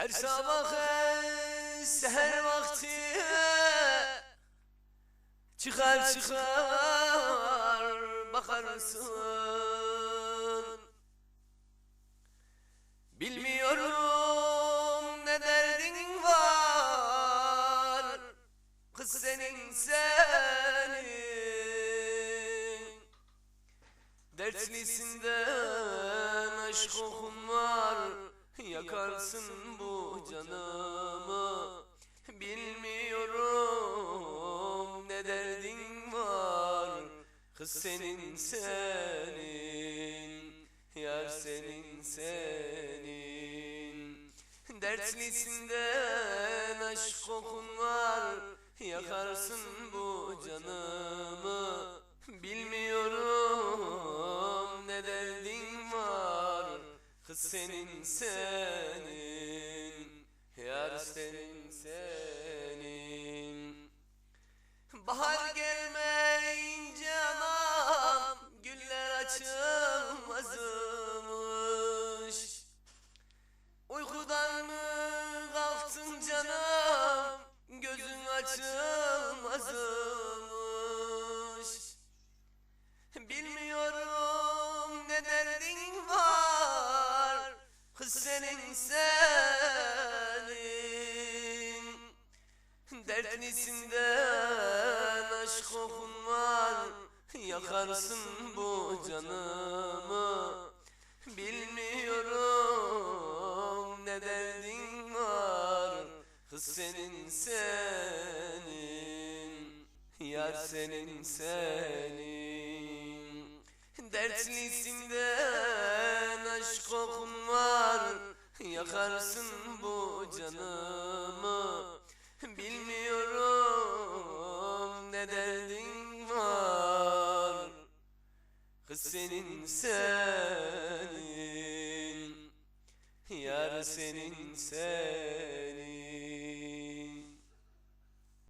Her sabah seher vakti Çıkar çıkar bakarsın. Bilmiyorum ne derdin var. Kız senin senin Dertlisinden aşk kokun var Yakarsın bu canımı. Bilmiyorum ne derdin var? Kız senin senin Yar senin senin Dertlisinden aşk kokun var. Yakarsın bu canımı. Bilmiyorum ne derdin var Kız senin senin. Yar senin senin. Bahar gelmeyince anam Güller açılmazmış. Uykudan mı kalktın canım? Gözün açılmazmış Dertlisinden aşk kokun var. Yakarsın bu canımı. Bilmiyorum ne derdin var. Kız senin senin. Yar senin senin. Dertlisinden aşk kokun var. Yakarsın bu canımı derdin var. Senin senin. Yar senin senin